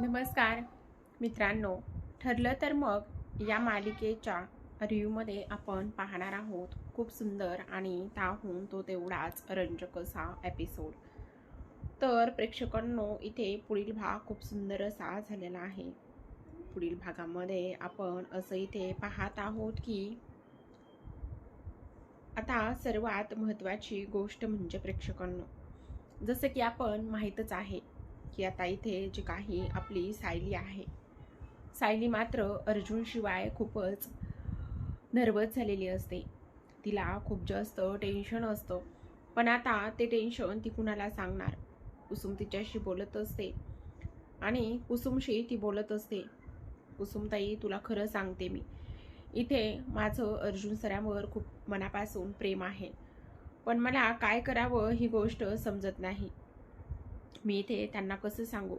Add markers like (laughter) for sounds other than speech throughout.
नमस्कार. मित्रांनो ठरलं तर मग या मालिकेच्या रिव्ह्यूमध्ये आपण पाहणार आहोत खूप सुंदर आणि त्याहून तो तेवढाच रंजक असा एपिसोड तर प्रेक्षकांनो इथे पुढील भाग खूप सुंदर असा झालेला आहे. पुढील भागामध्ये आपण असं इथे पाहत आहोत की आता सर्वात महत्त्वाची गोष्ट म्हणजे प्रेक्षकांनो जसं की आपण माहीतच आहे की आता इथे जी काही आपली सायली आहे. सायली मात्र अर्जुनशिवाय खूपच नर्वस झालेली असते. तिला खूप जास्त टेन्शन असतं. पण आता ते टेन्शन ती कुणाला सांगणार? कुसुम तिच्याशी बोलत असते. आणि कुसुमशी ती बोलत असते. कुसुमताई तुला खरं सांगते मी. इथे माझं अर्जुन सरांवर खूप मनापासून प्रेम आहे. पण मला काय करावं ही गोष्ट समजत नाही. मी इथे त्यांना कसं सांगू?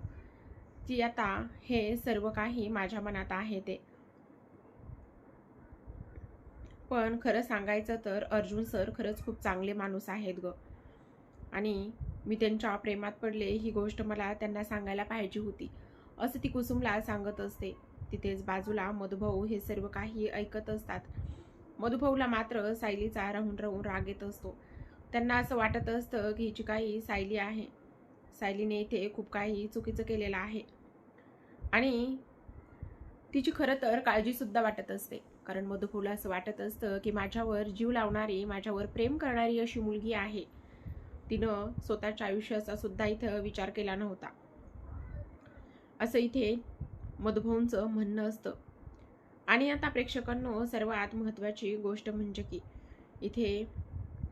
की आता हे सर्व काही माझ्या मनात आहे ते. पण खरं सांगायचं तर अर्जुन सर खरंच खूप चांगले माणूस आहेत ग. आणि मी त्यांच्या प्रेमात पडले ही गोष्ट मला त्यांना सांगायला पाहिजे होती. असं ती कुसुमला सांगत असते. तिथेच बाजूला मधुभाऊ हे सर्व काही ऐकत असतात. मधुभाऊला मात्र सायलीचा राहून राहून राग येत असतो. त्यांना असं वाटत असतं की हिची काही सायली आहे. सायलीने इथे खूप काही चुकीचं केलेलं आहे. आणि तिची खरं तर काळजीसुद्धा वाटत असते. कारण मधुफुला असं वाटत असतं की माझ्यावर जीव लावणारी माझ्यावर प्रेम करणारी अशी मुलगी आहे. तिनं स्वतःच्या आयुष्याचा सुद्धा इथं विचार केला नव्हता. असं इथे मधुभाऊंचं म्हणणं असतं. आणि आता प्रेक्षकांनो सर्वात महत्त्वाची गोष्ट म्हणजे की इथे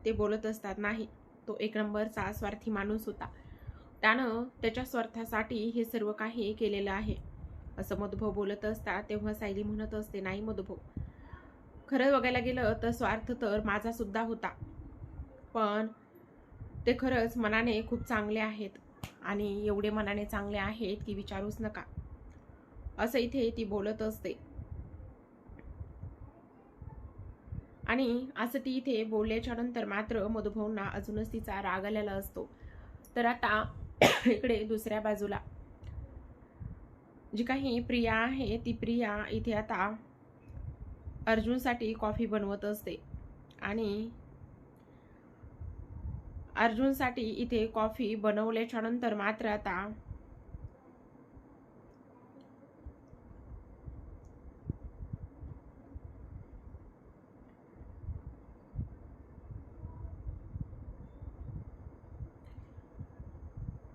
ते बोलत असतात नाही तो एक नंबरचा स्वार्थी माणूस होता. त्यानं त्याच्या स्वार्थासाठी हे सर्व काही केलेलं आहे. असं मधुभाऊ बोलत असता तेव्हा सायली म्हणत असते नाही मधुभाऊ. खरं बघायला गेलं तर स्वार्थ तर माझा सुद्धा होता. पण ते खरंच मनाने खूप चांगले आहेत आणि एवढे मनाने चांगले आहेत की विचारूच नका. असं इथे ती बोलत असते. आणि असं ती इथे बोलल्याच्या नंतर मात्र मधुभाऊंना अजूनच तिचा राग आलेला असतो. तर आता (coughs) इकडे दुसऱ्या बाजूला. जी काही प्रिया आहे ती प्रिया इथे आता अर्जुनसाठी कॉफी बनवत असते. आणि अर्जुनसाठी इथे कॉफी बनवल्याच्यानंतर मात्र आता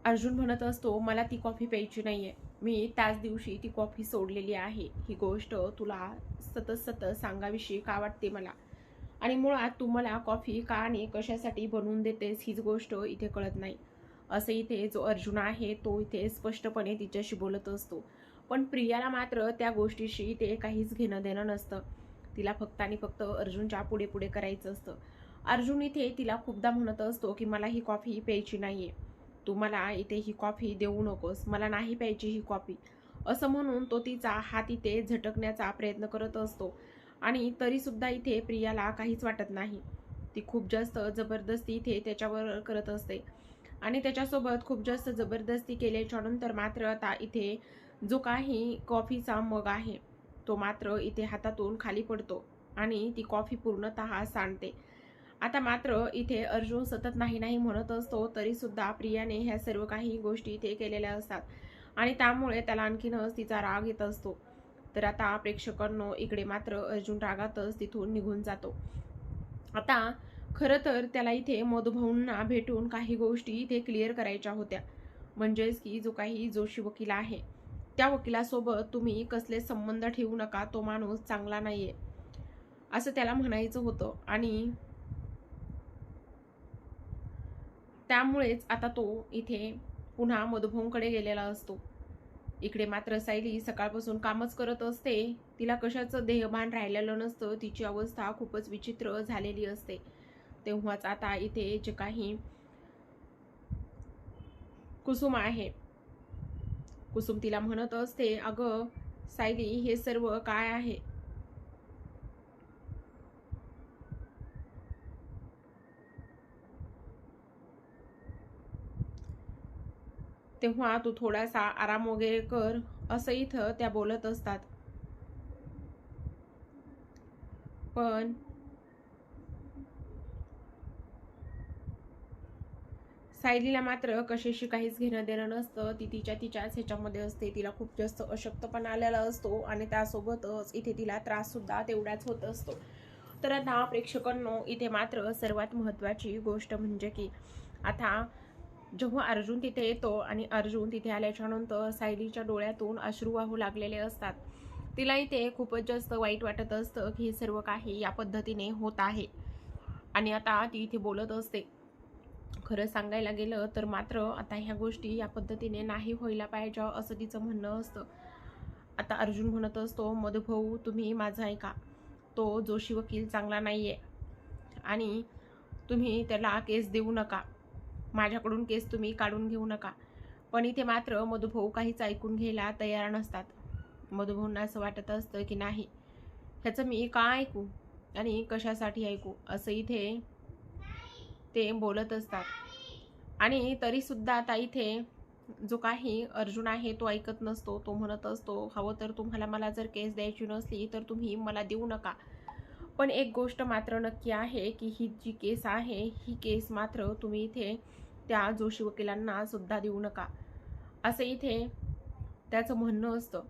अर्जुन म्हणत असतो मला ती कॉफी प्यायची नाही आहे मी त्याच दिवशी ती कॉफी सोडलेली आहे. ही गोष्ट तुला सतत सतत सांगाविषयी का वाटते मला? आणि मुळात तू मला कॉफी का आणि कशासाठी बनवून देतेस हीच गोष्ट इथे कळत नाही. असं इथे जो अर्जुन आहे तो इथे स्पष्टपणे तिच्याशी बोलत असतो. पण प्रियाला मात्र त्या गोष्टीशी इथे काहीच घेणं देणं नसतं. तिला फक्त आणि फक्त अर्जुनच्या पुढे पुढे करायचं असतं. अर्जुन इथे तिला खूपदा म्हणत असतो की मला ही कॉफी प्यायची नाही आहे तू मला इथे ही कॉफी देऊ नकोस मला नाही प्यायची ही कॉफी. असं म्हणून तो तिचा हात इथे झटकण्याचा प्रयत्न करत असतो आणि तरीसुद्धा इथे प्रियाला काहीच वाटत नाही. ती खूप जास्त जबरदस्ती इथे त्याच्यावर करत असते आणि त्याच्यासोबत खूप जास्त जबरदस्ती केल्याच्यानंतर मात्र आता इथे जो काही कॉफीचा मग आहे तो मात्र इथे हातातून खाली पडतो आणि ती कॉफी पूर्णतः सांडते. आता मात्र इथे अर्जुन सतत नाही नाही म्हणत असतो तरी सुद्धा प्रियाने ह्या सर्व काही गोष्टी इथे केलेल्या असतात. आणि त्यामुळे त्याला आणखीनच तिचा राग येत असतो. तर आता प्रेक्षकांनो इकडे मात्र अर्जुन रागातच तिथून निघून जातो. आता खरं तर त्याला इथे मधुभाऊंना भेटून काही गोष्टी इथे क्लिअर करायच्या होत्या. म्हणजेच की जो काही जोशी वकील आहे त्या वकिलासोबत तुम्ही कसले संबंध ठेवू नका तो माणूस चांगला नाहीये. असं त्याला म्हणायचं होतं. आणि त्यामुळेच आता तो इथे पुन्हा मधुभाऊंकडे गेलेला असतो. इकडे मात्र सायली सकाळपासून कामच करत असते. तिला कशाचं देहभान राहिलेलं नसतं. तिची अवस्था खूपच विचित्र झालेली असते. तेव्हाच आता इथे जे काही कुसुम आहे. कुसुम तिला म्हणत असते अगं सायली हे सर्व काय आहे? तेव्हा तू थोडासा आराम वगैरे कर असं इथं त्या बोलत असतात. पण सायलीला मात्र कशाशी काहीच घेणं देणं नसतं. ती तिच्या तिच्याच ह्याच्यामध्ये असते. तिला खूप जास्त अशक्तपणा आलेला असतो आणि त्यासोबतच इथे तिला त्रास सुद्धा तेवढाच होत असतो. तर आता प्रेक्षकांनो इथे मात्र सर्वात महत्त्वाची गोष्ट म्हणजे की आता जेव्हा अर्जुन तिथे येतो आणि अर्जुन तिथे आल्याच्यानंतर सायलीच्या डोळ्यातून अश्रू वाहू लागलेले असतात. तिला इथे खूपच जास्त वाईट वाटत असतं की हे सर्व काही या पद्धतीने होत आहे. आणि आता ती इथे बोलत असते. खरं सांगायला गेलं तर मात्र आता ह्या गोष्टी या पद्धतीने नाही व्हायला पाहिजे असं तिचं म्हणणं असतं. आता अर्जुन म्हणत असतो मधुभाऊ तुम्ही माझा ऐका तो जोशी वकील चांगला नाही आहे आणि तुम्ही त्याला केस देऊ नका. माझ्याकडून केस तुम्ही काढून घेऊ नका. पण इथे मात्र मधुभाऊ काहीच ऐकून घ्यायला तयार नसतात. मधुभाऊंना असं वाटत असतं की नाही ह्याचं मी का ऐकू आणि कशासाठी ऐकू असं इथे ते बोलत असतात. आणि तरीसुद्धा आता इथे जो काही अर्जुन आहे तो ऐकत नसतो तो म्हणत असतो हवं तर तुम्हाला मला जर केस द्यायची नसली तर तुम्ही मला देऊ नका. पण एक गोष्ट मात्र नक्की आहे की ही जी केस आहे ही केस मात्र तुम्ही इथे त्या जोशी वकिलांना सुद्धा देऊ नका. असं इथे त्याचं म्हणणं असतं.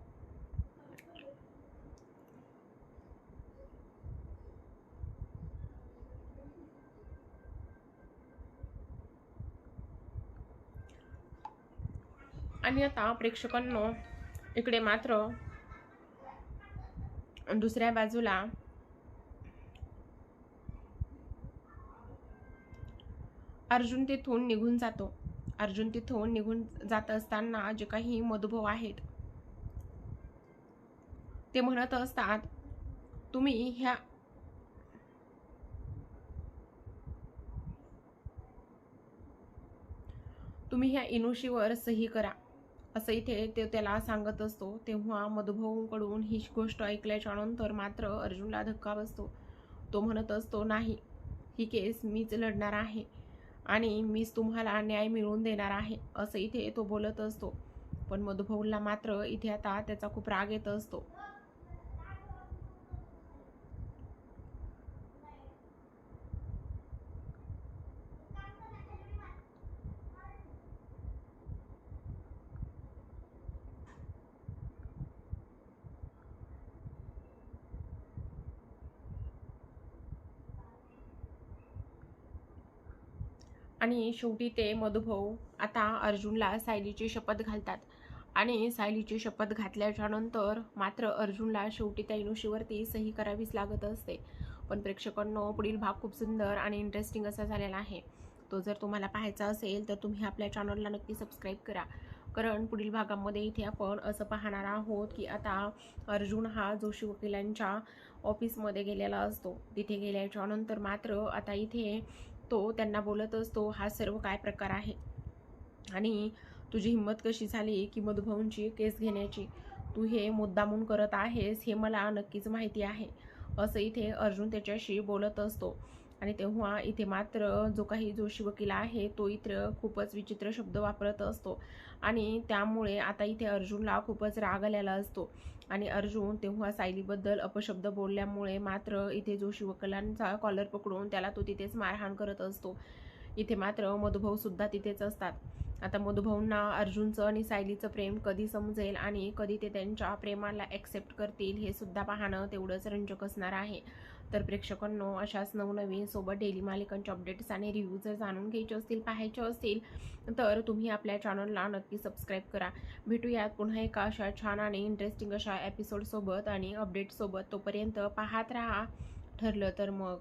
आणि आता प्रेक्षकांनो इकडे मात्र दुसऱ्या बाजूला अर्जुन तिथून निघून जातो. अर्जुन तिथून निघून जात असताना जे काही मधुभाव आहेत ते म्हणत असतात तुम्ही ह्या तुम्ही ह्या इनोशीवर सही करा. असं इथे ते त्याला सांगत असतो. तेव्हा मधुभाऊंकडून ही गोष्ट ऐकल्याच्या नंतर मात्र अर्जुनला धक्का बसतो. तो म्हणत असतो नाही ही केस मीच लढणार आहे. आणि मीच तुम्हाला न्याय मिळवून देणार आहे असं इथे तो बोलत असतो. पण मधुभाऊला मात्र इथे आता त्याचा खूप राग येत असतो. आणि शेवटी ते मधुभाऊ आता अर्जुनला सायलीची शपथ घालतात. आणि सायलीची शपथ घातल्याच्या नंतर मात्र अर्जुनला शेवटी त्या इनुशीवरती सही करावीच लागत असते. पण प्रेक्षकांनो पुढील भाग खूप सुंदर आणि इंटरेस्टिंग असा झालेला आहे. तो जर तुम्हाला पाहायचा असेल तर तुम्ही आपल्या चॅनलला नक्की सबस्क्राईब करा. कारण पुढील भागामध्ये इथे आपण असं पाहणार आहोत की आता अर्जुन हा जोशी वकिलांच्या ऑफिसमध्ये गेलेला असतो तिथे गेल्याच्यानंतर मात्र आता इथे तो त्यांना बोलत असतो हा सर्व काय प्रकार आहे? आणि तुझी हिंमत कशी झाली की मधुभाऊंची केस घेण्याची? तू हे मुद्दामून करत आहेस हे मला नक्कीच माहिती आहे. असं इथे अर्जुन त्याच्याशी बोलत असतो. आणि तेव्हा इथे मात्र जो काही जोशी वकील आहे तो इथं खूपच विचित्र शब्द वापरत असतो. आणि त्यामुळे आता इथे अर्जुनला खूपच राग आलेला असतो. आणि अर्जुन तेव्हा सायलीबद्दल अपशब्द बोलल्यामुळे मात्र इथे जोशी वकिलांचा कॉलर पकडून त्याला तो तिथेच मारहाण करत असतो. इथे मात्र मधुभाऊसुद्धा तिथेच असतात. आता मधुभाऊंना अर्जुनचं आणि सायलीचं प्रेम कधी समजेल आणि कधी ते त्यांच्या प्रेमाला ॲक्सेप्ट करतील हे सुद्धा पाहणं तेवढंच रंजक असणार आहे. तर प्रेक्षकांनो अशाच नवनवीन सोबत डेली मालिकांचे अपडेट्स आणि रिव्ह्यू जर जाणून घ्यायचे असतील पाहायचे असतील तर तुम्ही आपल्या चॅनलला नक्की सबस्क्राईब करा. भेटूयात पुन्हा एका अशा छान आणि इंटरेस्टिंग अशा एपिसोडसोबत आणि अपडेटसोबत तोपर्यंत पाहत राहा. ठरलं तर मग.